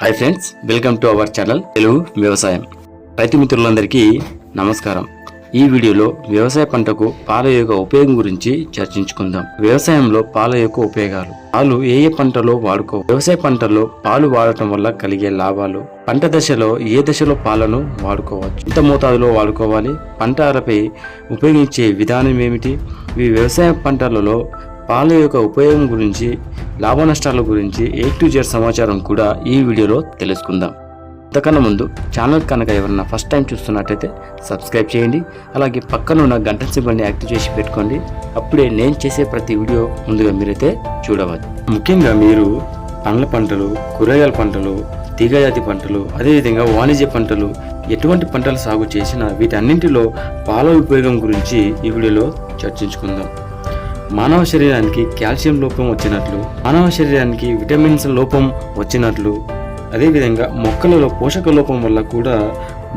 Hi friends welcome to our channel Telugu వ్యవసాయం రైతు మిత్రులందరికీ నమస్కారం ఈ వీడియోలో వ్యవసాయ పంటకు పాల యొక్క ఉపయోగం గురించి చర్చించుకుందాం. వ్యవసాయంలో పాల యొక్క ఉపయోగాలు. పాలు ఏ ఏ పంటలో వాడుకో వ్యవసాయ పంటల్లో పాలు వాడటం వల్ల కలిగే లాభాలు. పంట దశలో ఏ దశలో పాలను వాడుకోవచ్చు? ఎంత మోతాదులో వాడుకోవాలి? పంట అరపై ఉపయోగించే విధానం ఏమిటి? ఈ వ్యవసాయ పంటలలో పాల యొక్క ఉపయోగం గురించి లాభ నష్టాల గురించి ఏ టు జెడ్ సమాచారం కూడా ఈ వీడియోలో తెలుసుకుందాం. అంతకన్నా ముందు ఛానల్ కనుక ఎవరన్నా ఫస్ట్ టైం చూస్తున్నట్టయితే సబ్స్క్రైబ్ చేయండి అలాగే పక్కన ఉన్న గంట సింబల్ని యాక్టివ్ చేసి పెట్టుకోండి. అప్పుడే నేను చేసే ప్రతి వీడియో ముందుగా మీరైతే చూడవచ్చు. ముఖ్యంగా మీరు పండ్ల పంటలు కూరగాయల పంటలు తీగజాతి పంటలు అదేవిధంగా వాణిజ్య పంటలు ఎటువంటి పంటలు సాగు చేసినా వీటన్నింటిలో పాల ఉపయోగం గురించి ఈ వీడియోలో చర్చించుకుందాం. మానవ శరీరానికి కాల్షియం లోపం వచ్చినట్లు మానవ శరీరానికి విటమిన్స్ లోపం వచ్చినట్లు. అదేవిధంగా మొక్కలలో పోషక లోపం వల్ల కూడా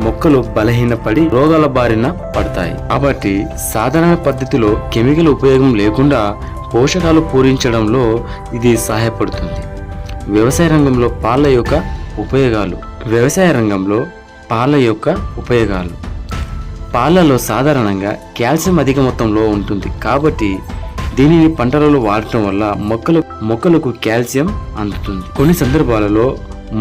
మొక్కలు బలహీనపడి రోగాల బారిన పడతాయి. కాబట్టి సాధారణ పద్ధతిలో కెమికల్ ఉపయోగం లేకుండా పోషకాలు పూరించడంలో ఇది సహాయపడుతుంది. వ్యవసాయ రంగంలో పాల యొక్క ఉపయోగాలు. వ్యవసాయ రంగంలో పాల యొక్క ఉపయోగాలు. పాలలో సాధారణంగా కాల్షియం అధిక మొత్తంలో ఉంటుంది. కాబట్టి దీనిని పంటలలో వాడటం వల్ల మొక్కలు మొక్కలకు కాల్షియం అందుతుంది. కొన్ని సందర్భాలలో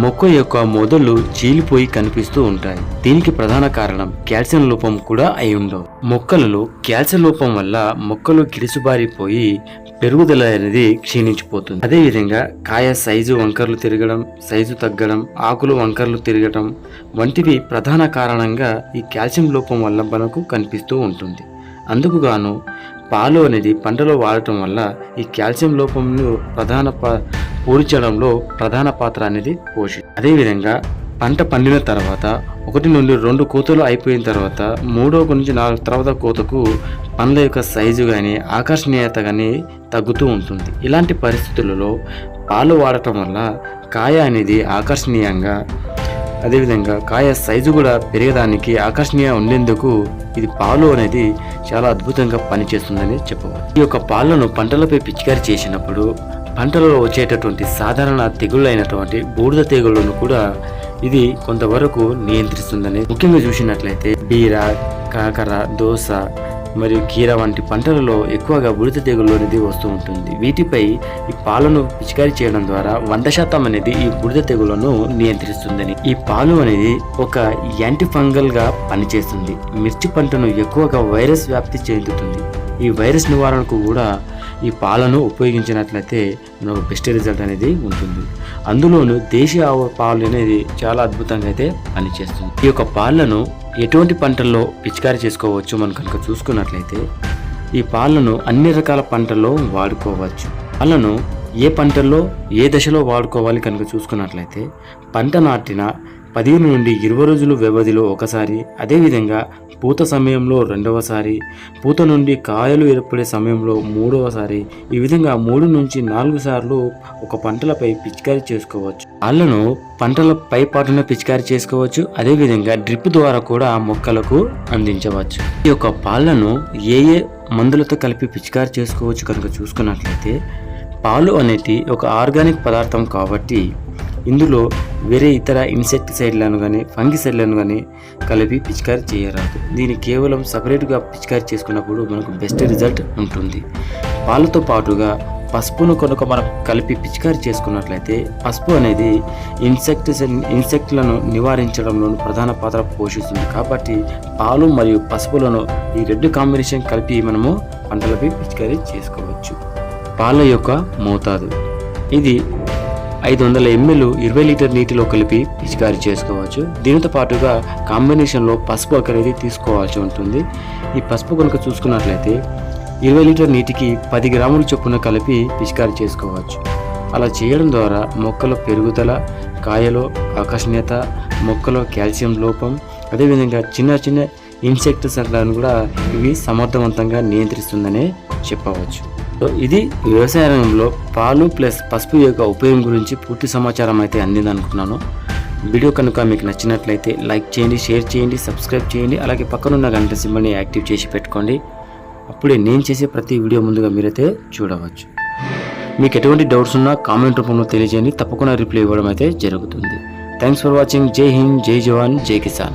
మొక్క యొక్క మొదలు చీలిపోయి కనిపిస్తూ ఉంటాయి. దీనికి ప్రధాన కారణం కాల్షియం లోపం కూడా అయి ఉండవు. మొక్కలలో కాల్షియం లోపం వల్ల మొక్కలు గిరిసుబారిపోయి పెరుగుదల అనేది క్షీణించిపోతుంది. అదేవిధంగా కాయ సైజు వంకర్లు తిరగడం సైజు తగ్గడం ఆకులు వంకర్లు తిరగడం వంటివి ప్రధాన కారణంగా ఈ కాల్షియం లోపం వల్ల మనకు కనిపిస్తూ ఉంటుంది. అందుకుగాను పాలు అనేది పంటలో వాడటం వల్ల ఈ కాల్షియం లోపంను ప్రధాన ప- పూడ్చడంలో ప్రధాన పాత్ర అనేది పోషి అదేవిధంగా పంట పండిన తర్వాత ఒకటి నుండి రెండు కోతలు అయిపోయిన తర్వాత మూడో నుంచి నాలుగు తర్వాత కోతకు పండ్ల యొక్క సైజు కానీ ఆకర్షణీయత కానీ తగ్గుతూ ఉంటుంది. ఇలాంటి పరిస్థితులలో పాలు వాడటం వల్ల కాయ అనేది ఆకర్షణీయంగా అదేవిధంగా కాయ సైజు కూడా పెరగడానికి ఆకర్షణీయ ఉండేందుకు ఇది పాలు అనేది చాలా అద్భుతంగా పనిచేస్తుందని చెప్పవచ్చు. ఈ యొక్క పాలను పంటలపై పిచికారి చేసినప్పుడు పంటలలో వచ్చేటటువంటి సాధారణ తెగుళ్ళైనటువంటి బూడిద తెగుళ్ళను కూడా ఇది కొంతవరకు నియంత్రిస్తుందని. ముఖ్యంగా చూసినట్లయితే బీర కాకర దోస మరియు కీర వంటి పంటలలో ఎక్కువగా బుడిత తెగులు అనేది వస్తూ ఉంటుంది. వీటిపై ఈ పాలను పిచికారీ చేయడం ద్వారా వంద శాతం అనేది ఈ బుడిద తెగులను నియంత్రిస్తుందని. ఈ పాలు అనేది ఒక యాంటీ ఫంగల్గా పనిచేస్తుంది. మిర్చి పంటను ఎక్కువగా వైరస్ వ్యాప్తి చెందుతుంది. ఈ వైరస్ నివారణకు కూడా ఈ పాలను ఉపయోగించినట్లయితే మనకు బెస్ట్ రిజల్ట్ అనేది ఉంటుంది. అందులోనూ దేశీయ ఆవు పాలు అనేది చాలా అద్భుతంగా అయితే పనిచేస్తుంది. ఈ యొక్క పాలను ఎటువంటి పంటల్లో పిచికారీ చేసుకోవచ్చు మనం కనుక చూసుకున్నట్లయితే ఈ పాలను అన్ని రకాల పంటల్లో వాడుకోవచ్చు. పాలను ఏ పంటల్లో ఏ దశలో వాడుకోవాలి కనుక చూసుకున్నట్లయితే పంట నాటిన పదిహేను నుండి ఇరవై రోజులు వ్యవధిలో ఒకసారి అదేవిధంగా పూత సమయంలో రెండవసారి పూత నుండి కాయలు ఏర్పడే సమయంలో మూడవసారి ఈ విధంగా మూడు నుంచి నాలుగు సార్లు ఒక పంటలపై పిచికారీ చేసుకోవచ్చు. అల్లను పంటల పై పాటున పిచికారీ చేసుకోవచ్చు. అదేవిధంగా డ్రిప్ ద్వారా కూడా మొక్కలకు అందించవచ్చు. ఈ యొక్క పాలను ఏ ఏ మందులతో కలిపి పిచికారీ చేసుకోవచ్చు కనుక చూసుకున్నట్లయితే పాలు అనేది ఒక ఆర్గానిక్ పదార్థం కాబట్టి ఇందులో వేరే ఇతర ఇన్సెక్టిసైడ్లను కానీ ఫంగిసైడ్లను కానీ కలిపి పిచికారీ చేయరాదు. దీన్ని కేవలం సపరేట్గా పిచికారీ చేసుకున్నప్పుడు మనకు బెస్ట్ రిజల్ట్ ఉంటుంది. పాలతో పాటుగా పసుపును కనుక మనం కలిపి పిచికారీ చేసుకున్నట్లయితే పసుపు అనేది ఇన్సెక్టిస్ ఇన్సెక్ట్లను నివారించడంలో ప్రధాన పాత్ర పోషిస్తుంది. కాబట్టి పాలు మరియు పసుపులను ఈ రెండు కాంబినేషన్ కలిపి మనము పంటలపై పిచికారీ చేసుకోవచ్చు. పాల యొక్క మోతాదు. ఇది ఐదు వందల ఎంఎల్ ఇరవై లీటర్ నీటిలో కలిపి పిచికారీ చేసుకోవచ్చు. దీనితో పాటుగా కాంబినేషన్లో పసుపు అనేది తీసుకోవాల్సి ఉంటుంది. ఈ పసుపు కనుక చూసుకున్నట్లయితే ఇరవై లీటర్ నీటికి పది గ్రాముల చొప్పున కలిపి పిచికారీ చేసుకోవచ్చు. అలా చేయడం ద్వారా మొక్కల పెరుగుదల కాయలో ఆకర్షణీయత మొక్కలో కాల్షియం లోపం అదేవిధంగా చిన్న చిన్న ఇన్సెక్ట్స్ కూడా ఇవి సమర్థవంతంగా నియంత్రిస్తుందనే చెప్పవచ్చు. సో ఇది వ్యవసాయ రంగంలో పాలు ప్లస్ పసుపు యొక్క ఉపయోగం గురించి పూర్తి సమాచారం అయితే అందింది అనుకున్నాను వీడియో కనుక మీకు నచ్చినట్లయితే లైక్ చేయండి షేర్ చేయండి సబ్స్క్రైబ్ చేయండి అలాగే పక్కనున్న గంట సింబల్ని యాక్టివ్ చేసి పెట్టుకోండి. అప్పుడే నేను చేసే ప్రతి వీడియో ముందుగా మీరైతే చూడవచ్చు. మీకు ఎటువంటి డౌట్స్ ఉన్నా కామెంట్ రూపంలో తెలియజేయండి తప్పకుండా రిప్లై ఇవ్వడం అయితే జరుగుతుంది. థ్యాంక్స్ ఫర్ వాచింగ్ జై హింద్ జై జవాన్ జై కిసాన్